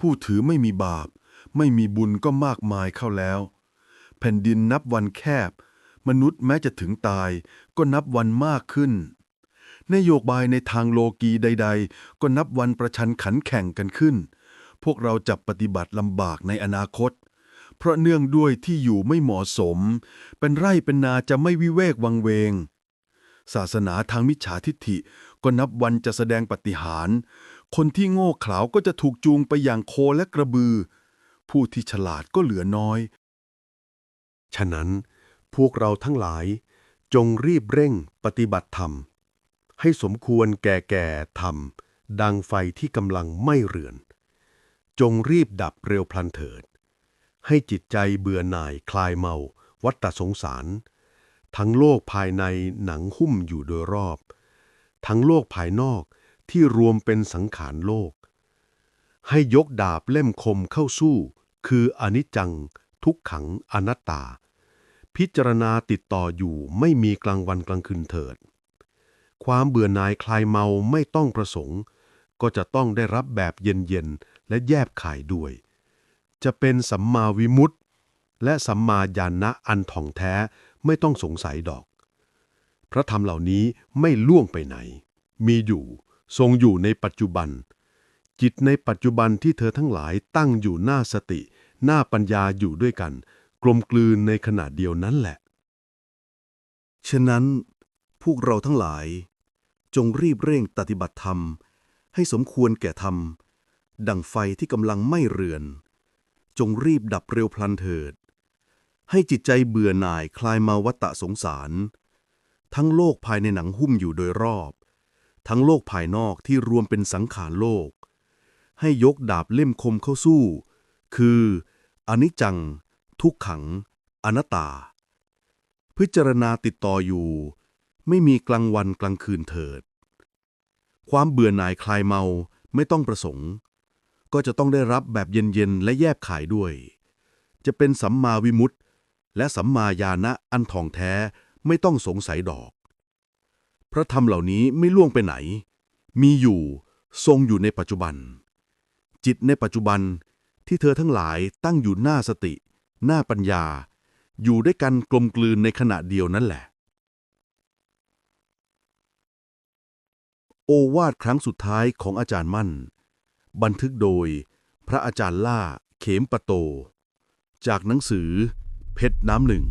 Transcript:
ผู้ถือไม่มีบาป ไม่มีบุญก็มากมายเข้าแล้ว แผ่นดินนับวันแคบ มนุษย์แม้จะถึงตาย ก็นับวันมากขึ้น นโยบายในทางโลกีใด ๆ ก็นับวันประชันขันแข่งกันขึ้น พวกเราจะปฏิบัติลำบากในอนาคต เพราะเนื่องด้วยที่อยู่ไม่เหมาะสม เป็นไร่เป็นนาจะไม่วิเวกวังเวงศาสนาทางมิจฉาทิฏฐิก็นับวันจะแสดงปฏิหาร คนที่โง่เขลาก็จะถูกจูงไปอย่างโคและกระบือ ผู้ที่ฉลาดก็เหลือน้อย ฉะนั้นพวกเราทั้งหลายจงรีบเร่งปฏิบัติธรรม ให้สมควรแก่แก่ธรรม ดังไฟที่กำลังไม้เรือน จงรีบดับเร็วพลันเถิด ให้จิตใจเบื่อหน่ายคลายเมา วัฏฏสงสาร ทั้งโลกภายในหนังหุ้มอยู่โดยรอบ ทั้งโลกภายนอก ที่รวมเป็นสังขารโลก ให้ยกดาบเล่มคมเข้าสู้ คืออนิจจัง ทุกขังอนัตตา พิจารณาติดต่ออยู่ไม่มีกลางวันกลางคืนเถิด ความเบื่อหน่ายคลายเมาไม่ต้องประสงค์ ก็จะต้องได้รับแบบเย็นๆ และแยบขายด้วย จะเป็นสัมมาวิมุตติ และสัมมาญาณะอันถ่องแท้ไม่ต้องสงสัยดอกพระธรรมเหล่านี้ไม่ล่วงไปไหน มีอยู่ ทรงอยู่ในปัจจุบัน จิตในปัจจุบันที่เธอทั้งหลายตั้งอยู่หน้าสติ หน้าปัญญาอยู่ด้วยกัน กลมกลืนในขณะเดียวนั้นแหละ ฉะนั้น พวกเราทั้งหลาย จงรีบเร่งปฏิบัติธรรม ให้สมควรแก่ธรรม ดังไฟที่กำลังไม้เรือน จงรีบดับเร็วพลันเถิด ให้จิตใจเบื่อหน่ายคลายมาวัตะสงสาร ทั้งโลกภายในหนังหุ้มอยู่โดยรอบ ทั้งโลกภายนอกที่รวมเป็นสังขารโลก ให้ยกดาบเล่มคมเข้าสู้ คืออนิจจัง ทุกขัง อนัตตา พิจารณาติดต่ออยู่ ไม่มีกลางวันกลางคืนเถิด ความเบื่อหน่ายคลายเมาไม่ต้องประสงค์ ก็จะต้องได้รับแบบเย็นๆ และแยบขายด้วย จะเป็นสัมมาวิมุตติ และสัมมาญาณะอันทองแท้ไม่ต้องสงสัยดอก พระธรรมเหล่านี้ไม่ล่วงไปไหน มีอยู่ทรงอยู่ในปัจจุบัน จิตในปัจจุบันที่เธอทั้งหลายตั้งอยู่หน้าสติ หน้าปัญญา อยู่ด้วยกันกลมกลืนในขณะเดียวนั่นแหละ โอวาทครั้งสุดท้ายของอาจารย์มั่น บันทึกโดยพระอาจารย์ล่าเขมปะโต จากหนังสือ เพชรน้ำหนึ่ง